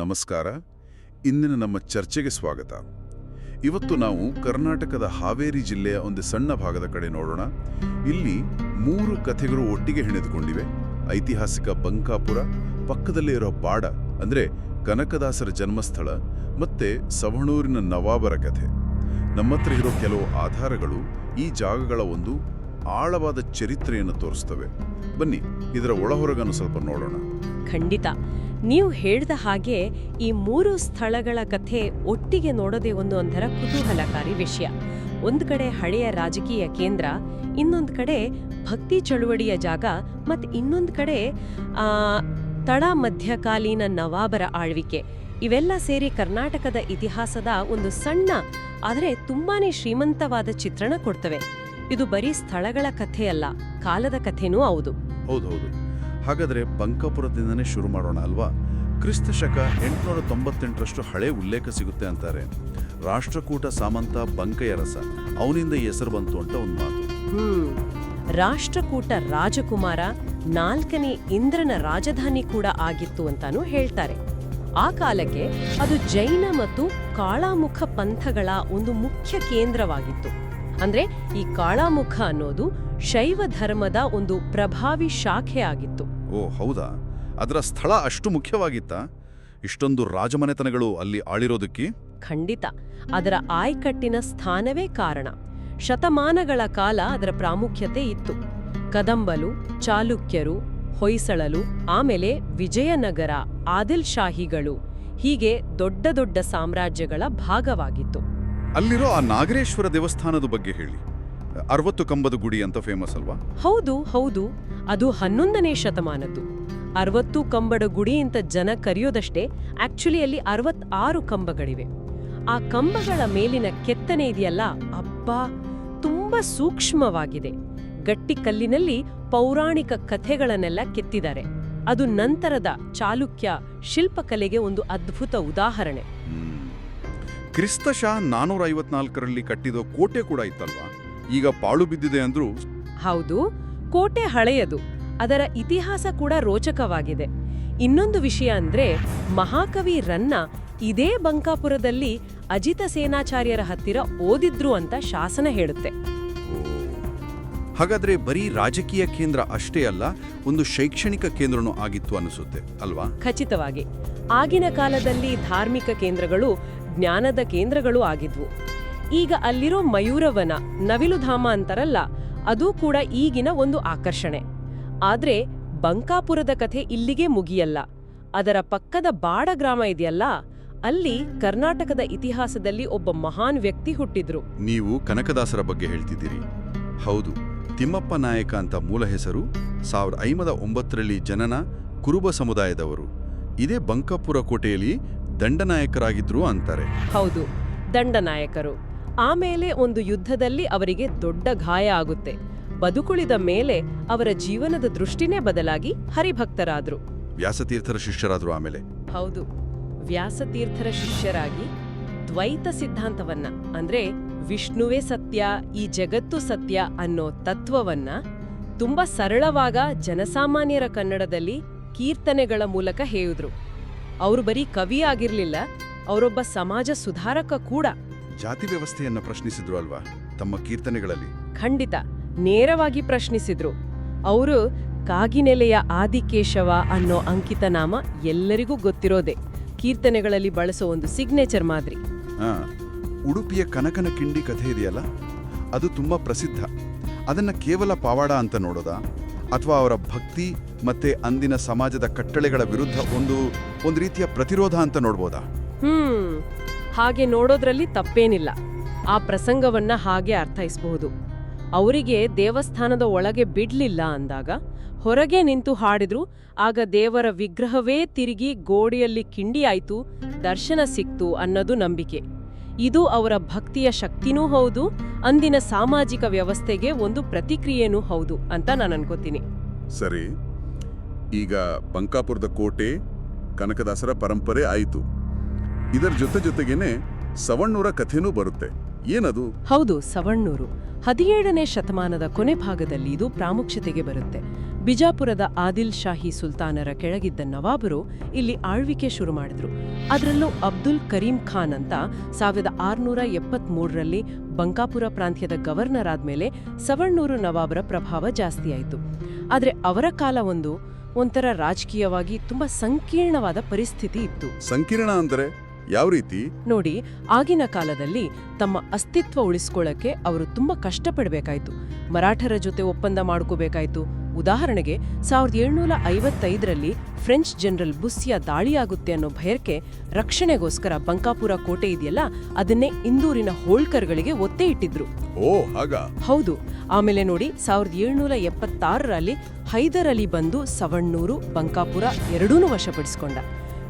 ನಮಸ್ಕಾರ. ಇಂದಿನ ನಮ್ಮ ಚರ್ಚೆಗೆ ಸ್ವಾಗತ. ಇವತ್ತು ನಾವು ಕರ್ನಾಟಕದ ಹಾವೇರಿ ಜಿಲ್ಲೆಯ ಒಂದು ಸಣ್ಣ ಭಾಗದ ಕಡೆ ನೋಡೋಣ. ಇಲ್ಲಿ ಮೂರು ಕಥೆಗಳು ಒಟ್ಟಿಗೆ ಹೆಣೆದುಕೊಂಡಿವೆ. ಐತಿಹಾಸಿಕ ಬಂಕಾಪುರ, ಪಕ್ಕದಲ್ಲೇ ಇರೋ ಬಾಡ, ಅಂದರೆ ಕನಕದಾಸರ ಜನ್ಮಸ್ಥಳ, ಮತ್ತೆ ಸವಣೂರಿನ ನವಾಬರ ಕಥೆ. ನಮ್ಮತ್ರ ಇರೋ ಕೆಲವು ಆಧಾರಗಳು ಈ ಜಾಗಗಳ ಒಂದು ಆಳವಾದ ಚರಿತ್ರೆಯನ್ನು ತೋರಿಸ್ತವೆ. ಬನ್ನಿ, ಇದರ ಒಳಹೊರಗನ್ನು ಸ್ವಲ್ಪ ನೋಡೋಣ. ಖಂಡಿತ. ನೀವು ಹೇಳಿದ ಹಾಗೆ ಈ ಮೂರು ಸ್ಥಳಗಳ ಕಥೆ ಒಟ್ಟಿಗೆ ನೋಡೋದೇ ಒಂದು ಒಂಥರ ಕುತೂಹಲಕಾರಿ ವಿಷಯ. ಒಂದು ಕಡೆ ಹಳೆಯ ರಾಜಕೀಯ ಕೇಂದ್ರ, ಇನ್ನೊಂದು ಕಡೆ ಭಕ್ತಿ ಚಳುವಳಿಯ ಜಾಗ ಮತ್ತು ಇನ್ನೊಂದು ಕಡೆ ತಡ ಮಧ್ಯಕಾಲೀನ ನವಾಬರ ಆಳ್ವಿಕೆ. ಇವೆಲ್ಲ ಸೇರಿ ಕರ್ನಾಟಕದ ಇತಿಹಾಸದ ಒಂದು ಸಣ್ಣ, ಆದರೆ ತುಂಬಾನೇ ಶ್ರೀಮಂತವಾದ ಚಿತ್ರಣ ಕೊಡ್ತವೆ. ಇದು ಬರೀ ಸ್ಥಳಗಳ ಕಥೆಯಲ್ಲ, ಕಾಲದ ಕಥೆನೂ ಹೌದು. ಹೌದೌದು ಹಾಗಾದ್ರೆ ಬಂಕಾಪುರದಿಂದನೇ ಶುರು ಮಾಡೋಣ ಅಲ್ವಾ? ಕ್ರಿಸ್ತ ಶಕ ಎಂಟುನೂರ ತೊಂಬತ್ತೆಂಟರಷ್ಟು ಹಳೆ ಉಲ್ಲೇಖ ಸಿಗುತ್ತೆ ಅಂತಾರೆ. ರಾಷ್ಟ್ರಕೂಟ ಸಾಮಂತ ಬಂಕಯರಸ ಅವನಿಂದ ಹೆಸರು ಬಂತು ಅಂತ ಒಂದು ಮಾತು. ರಾಷ್ಟ್ರಕೂಟ ರಾಜಕುಮಾರ ನಾಲ್ಕನೇ ಇಂದ್ರನ ರಾಜಧಾನಿ ಕೂಡ ಆಗಿತ್ತು ಅಂತಾನೂ ಹೇಳ್ತಾರೆ. ಆ ಕಾಲಕ್ಕೆ ಅದು ಜೈನ ಮತ್ತು ಕಾಳಾಮುಖ ಪಂಥಗಳ ಒಂದು ಮುಖ್ಯ ಕೇಂದ್ರವಾಗಿತ್ತು. ಅಂದ್ರೆ ಈ ಕಾಳಾಮುಖ ಅನ್ನೋದು ಶೈವ ಧರ್ಮದ ಒಂದು ಪ್ರಭಾವಿ ಶಾಖೆ ಆಗಿತ್ತು. ಓ ಹೌದಾ? ಅದರ ಸ್ಥಳ ಅಷ್ಟು ಮುಖ್ಯವಾಗಿತ್ತಾ? ಇಷ್ಟೊಂದು ರಾಜಮನೆತನಗಳು ಅಲ್ಲಿ ಆಳಿರೋದಕ್ಕೆ? ಖಂಡಿತ. ಅದರ ಆಯ್ಕಟ್ಟಿನ ಸ್ಥಾನವೇ ಕಾರಣ. ಶತಮಾನಗಳ ಕಾಲ ಅದರ ಪ್ರಾಮುಖ್ಯತೆ ಇತ್ತು. ಕದಂಬಲು ಚಾಲುಕ್ಯರು ಹೊಯ್ಸಳಲು ಆಮೇಲೆ ವಿಜಯನಗರ ಆದಿಲ್ ಶಾಹಿಗಳು ಹೀಗೆ ದೊಡ್ಡ ದೊಡ್ಡ ಸಾಮ್ರಾಜ್ಯಗಳ ಭಾಗವಾಗಿತ್ತು. ಅಲ್ಲಿರೋ ಆ ನಾಗರೇಶ್ವರ ದೇವಸ್ಥಾನದ ಬಗ್ಗೆ ಹೇಳಿ. ಅರವತ್ತು ಕಂಬದ ಗುಡಿ ಅಂತ ಫೇಮಸ್ ಅಲ್ವಾ? ಹೌದು ಹೌದು. ಅದು ಹನ್ನೊಂದನೇ ಶತಮಾನದ್ದು. ಅರವತ್ತು ಕಂಬಡ ಗುಡಿ ಅಂತ ಜನ ಕರೆಯೋದಷ್ಟೇ ಆಕ್ಚುಲಿ ಅಲ್ಲಿ ಅರವತ್ತಾರು ಕಂಬಗಳಿವೆ. ಆ ಕಂಬಗಳ ಮೇಲಿನ ಕೆತ್ತನೆ ಇದೆಯಲ್ಲ? ಅಬ್ಬಾ! ತುಂಬಾ ಸೂಕ್ಷ್ಮವಾಗಿದೆ. ಗಟ್ಟಿ ಕಲ್ಲಿನಲ್ಲಿ ಪೌರಾಣಿಕ ಕಥೆಗಳನ್ನೆಲ್ಲ ಕೆತ್ತಿದ್ದಾರೆ. ಅದು ನಂತರದ ಚಾಲುಕ್ಯ ಶಿಲ್ಪಕಲೆಗೆ ಒಂದು ಅದ್ಭುತ ಉದಾಹರಣೆ. ಕ್ರಿಸ್ತಶಃ ನಾನೂರ ಐವತ್ನಾಲ್ಕರಲ್ಲಿ ಕಟ್ಟಿದ ಕೋಟೆ ಕೂಡ ಇತ್ತಲ್ವಾ? ಈಗ ಪಾಳು ಬಿದ್ದಿದೆ ಅಂದ್ರು ಹೌದು ಕೋಟೆ ಹಳೆಯದು ಅದರ ಇತಿಹಾಸ ಕೂಡ ರೋಚಕವಾಗಿದೆ. ಇನ್ನೊಂದು ವಿಷಯ ಅಂದ್ರೆ ಮಹಾಕವಿ ರನ್ನ ಇದೇ ಬಂಕಾಪುರದಲ್ಲಿ ಅಜಿತ ಸೇನಾಚಾರ್ಯರ ಹತ್ತಿರ ಓದಿದ್ರು ಅಂತ ಶಾಸನ ಹೇಳುತ್ತೆ. ಹಾಗಾದ್ರೆ ಬರೀ ರಾಜಕೀಯ ಕೇಂದ್ರ ಅಷ್ಟೇ ಅಲ್ಲ ಒಂದು ಶೈಕ್ಷಣಿಕ ಕೇಂದ್ರನೂ ಆಗಿತ್ತು ಅನಿಸುತ್ತೆ ಅಲ್ವಾ? ಖಚಿತವಾಗಿ ಆಗಿನ ಕಾಲದಲ್ಲಿ ಧಾರ್ಮಿಕ ಕೇಂದ್ರಗಳು ಜ್ಞಾನದ ಕೇಂದ್ರಗಳು ಆಗಿದ್ವು. ಈಗ ಅಲ್ಲಿರೋ ಮಯೂರವನ ನವಿಲುಧಾಮ ಅಂತಾರಲ್ಲ ಅದು ಕೂಡ ಈಗಿನ ಒಂದು ಆಕರ್ಷಣೆ. ಆದ್ರೆ ಬಂಕಾಪುರದ ಕಥೆ ಇಲ್ಲಿಗೆ ಮುಗಿಯಲ್ಲ. ಅದರ ಪಕ್ಕದ ಬಾಡ ಗ್ರಾಮ ಇದೆಯಲ್ಲ ಅಲ್ಲಿ ಕರ್ನಾಟಕದ ಇತಿಹಾಸದಲ್ಲಿ ಒಬ್ಬ ಮಹಾನ್ ವ್ಯಕ್ತಿ ಹುಟ್ಟಿದ್ರು. ನೀವು ಕನಕದಾಸರ ಬಗ್ಗೆ ಹೇಳ್ತಿದ್ದೀರಿ. ಹೌದು ತಿಮ್ಮಪ್ಪ ನಾಯಕ ಅಂತ ಮೂಲ ಹೆಸರು ಸಾವಿರದ ಐಮದ ಒಂಬತ್ತರಲ್ಲಿ ಜನನ ಕುರುಬ ಸಮುದಾಯದವರು. ಇದೇ ಬಂಕಾಪುರ ಕೋಟೆಯಲ್ಲಿ ದಂಡನಾಯಕರಾಗಿದ್ರು ಅಂತಾರೆ. ಹೌದು ದಂಡನಾಯಕರು. ಆಮೇಲೆ ಒಂದು ಯುದ್ಧದಲ್ಲಿ ಅವರಿಗೆ ದೊಡ್ಡ ಗಾಯ ಆಗುತ್ತೆ. ಬದುಕುಳಿದ ಮೇಲೆ ಅವರ ಜೀವನದ ದೃಷ್ಟಿನೇ ಬದಲಾಗಿ ಹರಿಭಕ್ತರಾದ್ರು. ವ್ಯಾಸತೀರ್ಥರ ಶಿಷ್ಯರಾದ್ರು ಆಮೇಲೆ ಹೌದು. ವ್ಯಾಸತೀರ್ಥರ ಶಿಷ್ಯರಾಗಿ ದ್ವೈತ ಸಿದ್ಧಾಂತವನ್ನ ಅಂದ್ರೆ ವಿಷ್ಣುವೇ ಸತ್ಯ ಈ ಜಗತ್ತು ಸತ್ಯ ಅನ್ನೋ ತತ್ವವನ್ನ ತುಂಬಾ ಸರಳವಾಗ ಜನಸಾಮಾನ್ಯರ ಕನ್ನಡದಲ್ಲಿ ಕೀರ್ತನೆಗಳ ಮೂಲಕ ಹೇಳಿದ್ರು. ಅವರು ಬರೀ ಕವಿ ಆಗಿರ್ಲಿಲ್ಲ ಅವರೊಬ್ಬ ಸಮಾಜ ಸುಧಾರಕ ಕೂಡ. ಜಾತಿ ವ್ಯವಸ್ಥೆಯನ್ನ ಪ್ರಶ್ನಿಸಿದ್ರು ಅಲ್ವಾ? ತಮ್ಮ ಕೀರ್ತನೆಗಳಲ್ಲಿ. ಖಂಡಿತ. ನೇರವಾಗಿ ಪ್ರಶ್ನಿಸಿದ್ರು. ಅವರು ಕಾಗಿನೆಲೆಯ ಆದಿಕೇಶವ ಅನ್ನೋ ಅಂಕಿತ ನಾಮ ಎಲ್ಲರಿಗೂ ಗೊತ್ತಿರೋದೆ. ಕೀರ್ತನೆಗಳಲ್ಲಿ ಬಳಸೋ ಒಂದು ಸಿಗ್ನೇಚರ್ ಮಾದರಿ. ಆ, ಉಡುಪಿಯ ಕನಕನ ಕಿಂಡಿ ಕಥೆ ಇದೆಯಲ್ಲ? ಅದು ತುಂಬಾ ಪ್ರಸಿದ್ಧ. ಅದನ್ನ ಕೇವಲ ಪಾವಾಡ ಅಂತ ನೋಡೋದಾ? ಅಥವಾ ಅವರ ಭಕ್ತಿ ಮತ್ತೆ ಅಂದಿನ ಸಮಾಜದ ಕಟ್ಟಳೆಗಳ ವಿರುದ್ಧ ಒಂದು ಒಂದು ರೀತಿಯ ಪ್ರತಿರೋಧ ಅಂತ ನೋಡ್ಬೋದಾ? ಹ್ಮ್. ಹಾಗೆ ನೋಡೋದ್ರಲ್ಲಿ ತಪ್ಪೇನಿಲ್ಲ. ಆ ಪ್ರಸಂಗವನ್ನ ಹಾಗೆ ಅರ್ಥೈಸಬಹುದು. ಅವರಿಗೆ ದೇವಸ್ಥಾನದ ಒಳಗೆ ಬಿಡ್ಲಿಲ್ಲ ಅಂದಾಗ ಹೊರಗೆ ನಿಂತು ಹಾಡಿದ್ರು, ಆಗ ದೇವರ ವಿಗ್ರಹವೇ ತಿರುಗಿ ಗೋಡೆಯಲ್ಲಿ ಕಿಂಡಿಯಾಯ್ತು, ದರ್ಶನ ಸಿಕ್ತು ಅನ್ನೋದು ನಂಬಿಕೆ. ಇದು ಅವರ ಭಕ್ತಿಯ ಶಕ್ತಿನೂ ಹೌದು, ಅಂದಿನ ಸಾಮಾಜಿಕ ವ್ಯವಸ್ಥೆಗೆ ಒಂದು ಪ್ರತಿಕ್ರಿಯೆನೂ ಹೌದು ಅಂತ ನಾನು ಅನ್ಕೋತೀನಿ. ಸರಿ, ಈಗ ಬಂಕಾಪುರದ ಕೋಟೆ, ಕನಕದಾಸರ ಪರಂಪರೆ ಆಯಿತು. ಇದರ ಜೊತೆ ಜೊತೆಗೇನೆ ಸವಣ್ಣೂರ ಕಥೆನೂ ಬರುತ್ತೆ. ಏನದು? ಹೌದು ಸವಣ್ಣೂರು. ಹದಿನೇಳನೇ ಶತಮಾನದ ಕೊನೆ ಭಾಗದಲ್ಲಿ ಇದು ಪ್ರಾಮುಖ್ಯತೆಗೆ ಬರುತ್ತೆ. ಬಿಜಾಪುರದ ಆದಿಲ್ ಶಾಹಿ ಸುಲ್ತಾನರ ಕೆಳಗಿದ್ದ ನವಾಬರು ಇಲ್ಲಿ ಆಳ್ವಿಕೆ ಶುರು ಮಾಡಿದ್ರು. ಅದರಲ್ಲೂ ಅಬ್ದುಲ್ ಕರೀಂ ಖಾನ್ ಅಂತ ಸಾವಿರದ ಆರುನೂರ ಎಪ್ಪತ್ಮೂರರಲ್ಲಿ ಬಂಕಾಪುರ ಪ್ರಾಂತ್ಯದ ಗವರ್ನರ್ ಆದ್ಮೇಲೆ ಸವಣ್ಣೂರು ನವಾಬರ ಪ್ರಭಾವ ಜಾಸ್ತಿಯಾಯಿತು. ಆದರೆ ಅವರ ಕಾಲ ಒಂದು ಒಂಥರ ರಾಜಕೀಯವಾಗಿ ತುಂಬಾ ಸಂಕೀರ್ಣವಾದ ಪರಿಸ್ಥಿತಿ ಇತ್ತು. ಸಂಕೀರ್ಣ ಅಂದರೆ? ಯಾವ ರೀತಿ? ನೋಡಿ ಆಗಿನ ಕಾಲದಲ್ಲಿ ತಮ್ಮ ಅಸ್ತಿತ್ವ ಉಳಿಸ್ಕೊಳ್ಳಕ್ಕೆ ಅವರು ತುಂಬಾ ಕಷ್ಟಪಡಬೇಕಾಯ್ತು. ಮರಾಠರ ಜೊತೆ ಒಪ್ಪಂದ ಮಾಡ್ಕೋಬೇಕಾಯ್ತು. ಉದಾಹರಣೆಗೆ ಸಾವಿರದ ಏಳ್ನೂರ ಐವತ್ತೈದರಲ್ಲಿ ಫ್ರೆಂಚ್ ಜನರಲ್ ಬುಸ್ಸಿಯ ದಾಳಿಯಾಗುತ್ತೆ ಅನ್ನೋ ಭಯಕ್ಕೆ ರಕ್ಷಣೆಗೋಸ್ಕರ ಬಂಕಾಪುರ ಕೋಟೆ ಇದೆಯಲ್ಲ ಅದನ್ನೇ ಇಂದೂರಿನ ಹೋಳ್ಕರ್ಗಳಿಗೆ ಒತ್ತೆ ಇಟ್ಟಿದ್ರು. ಓ ಹಾಗ? ಹೌದು. ಆಮೇಲೆ ನೋಡಿ ಸಾವಿರದ ಏಳ್ನೂರ ಎಪ್ಪತ್ತಾರರಲ್ಲಿ ಹೈದರ್ ಅಲಿ ಬಂದು ಸವಣ್ಣೂರು ಬಂಕಾಪುರ ಎರಡೂನು ವಶಪಡಿಸಿಕೊಂಡ.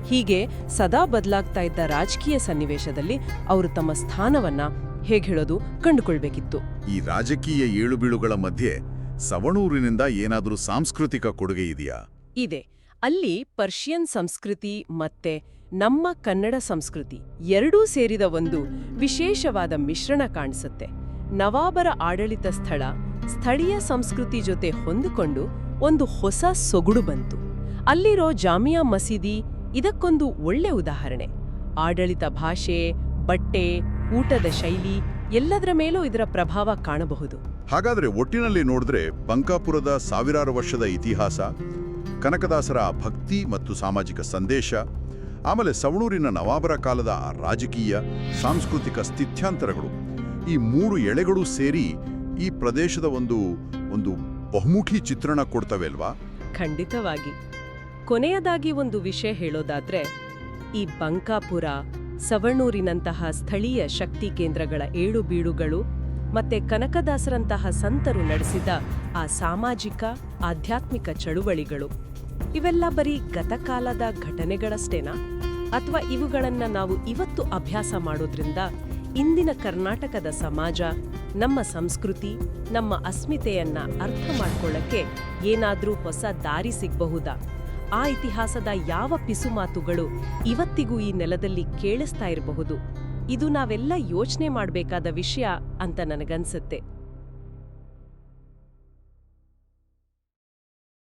ಹೀಗೆ ಸದಾ ಬದಲಾಗ್ತಾ ಇದ್ದ ರಾಜಕೀಯ ಸನ್ನಿವೇಶದಲ್ಲಿ ಅವರು ತಮ್ಮ ಸ್ಥಾನವನ್ನ ಹೇಗೆ ಹೇಳೋದು ಕಂಡುಕೊಳ್ಬೇಕಿತ್ತು. ಈ ರಾಜಕೀಯ ಏಳುಬೀಳುಗಳ ಮಧ್ಯೆ ಸವಣೂರಿನಿಂದ ಏನಾದರೂ ಸಾಂಸ್ಕೃತಿಕ ಕೊಡುಗೆ ಇದೆಯಾ? ಇದೆ. ಅಲ್ಲಿ ಪರ್ಷಿಯನ್ ಸಂಸ್ಕೃತಿ ಮತ್ತೆ ನಮ್ಮ ಕನ್ನಡ ಸಂಸ್ಕೃತಿ ಎರಡೂ ಸೇರಿದ ಒಂದು ವಿಶೇಷವಾದ ಮಿಶ್ರಣ ಕಾಣಿಸುತ್ತೆ. ನವಾಬರ ಆಡಳಿತ ಸ್ಥಳ ಸ್ಥಳೀಯ ಸಂಸ್ಕೃತಿ ಜೊತೆ ಹೊಂದಿಕೊಂಡು ಒಂದು ಹೊಸ ಸೊಗುಡು ಬಂತು. ಅಲ್ಲಿರೋ ಜಾಮಿಯಾ ಮಸೀದಿ ಇದಕ್ಕೊಂದು ಒಳ್ಳೆ ಉದಾಹರಣೆ. ಆಡಳಿತ ಭಾಷೆ ಬಟ್ಟೆ ಊಟದ ಶೈಲಿ ಎಲ್ಲದರ ಮೇಲೂ ಇದರ ಪ್ರಭಾವ ಕಾಣಬಹುದು. ಹಾಗಾದರೆ ಒಟ್ಟಿನಲ್ಲಿ ನೋಡಿದ್ರೆ ಬಂಕಾಪುರದ ಸಾವಿರಾರು ವರ್ಷದ ಇತಿಹಾಸ ಕನಕದಾಸರ ಭಕ್ತಿ ಮತ್ತು ಸಾಮಾಜಿಕ ಸಂದೇಶ ಆಮೇಲೆ ಸವಣೂರಿನ ನವಾಬರ ಕಾಲದ ರಾಜಕೀಯ ಸಾಂಸ್ಕೃತಿಕ ಸ್ಥಿತ್ಯಾಂತರಗಳು ಈ ಮೂರು ಎಳೆಗಳು ಸೇರಿ ಈ ಪ್ರದೇಶದ ಒಂದು ಒಂದು ಬಹುಮುಖಿ ಚಿತ್ರಣ ಕೊಡ್ತವೆ ಅಲ್ವಾ? ಖಂಡಿತವಾಗಿ. ಕೊನೆಯದಾಗಿ ಒಂದು ವಿಷಯ ಹೇಳೋದಾದ್ರೆ, ಈ ಬಂಕಾಪುರ, ಸವಣೂರಿನಂತಹ ಸ್ಥಳೀಯ ಶಕ್ತಿ ಕೇಂದ್ರಗಳ ಏಳು ಬೀಳುಗಳು ಮತ್ತೆ ಕನಕದಾಸರಂತಹ ಸಂತರು ನಡೆಸಿದ ಆ ಸಾಮಾಜಿಕ, ಆಧ್ಯಾತ್ಮಿಕ ಚಳುವಳಿಗಳು, ಇವೆಲ್ಲ ಬರೀ ಗತಕಾಲದ ಘಟನೆಗಳಷ್ಟೇನಾ? ಅಥವಾ ಇವುಗಳನ್ನು ನಾವು ಇವತ್ತು ಅಭ್ಯಾಸ ಮಾಡೋದ್ರಿಂದ ಇಂದಿನ ಕರ್ನಾಟಕದ ಸಮಾಜ, ನಮ್ಮ ಸಂಸ್ಕೃತಿ, ನಮ್ಮ ಅಸ್ಮಿತೆಯನ್ನ ಅರ್ಥ ಮಾಡ್ಕೊಳ್ಳಕ್ಕೆ ಏನಾದರೂ ಹೊಸ ದಾರಿ ಸಿಗಬಹುದಾ? ಆ ಇತಿಹಾಸದ ಯಾವ ಪಿಸುಮಾತುಗಳು ಇವತ್ತಿಗೂ ಈ ನೆಲದಲ್ಲಿ ಕೇಳಿಸ್ತಾ ಇರಬಹುದು. ಇದು ನಾವೆಲ್ಲ ಯೋಚನೆ ಮಾಡಬೇಕಾದ ವಿಷಯ ಅಂತ ನನಗನ್ಸುತ್ತೆ.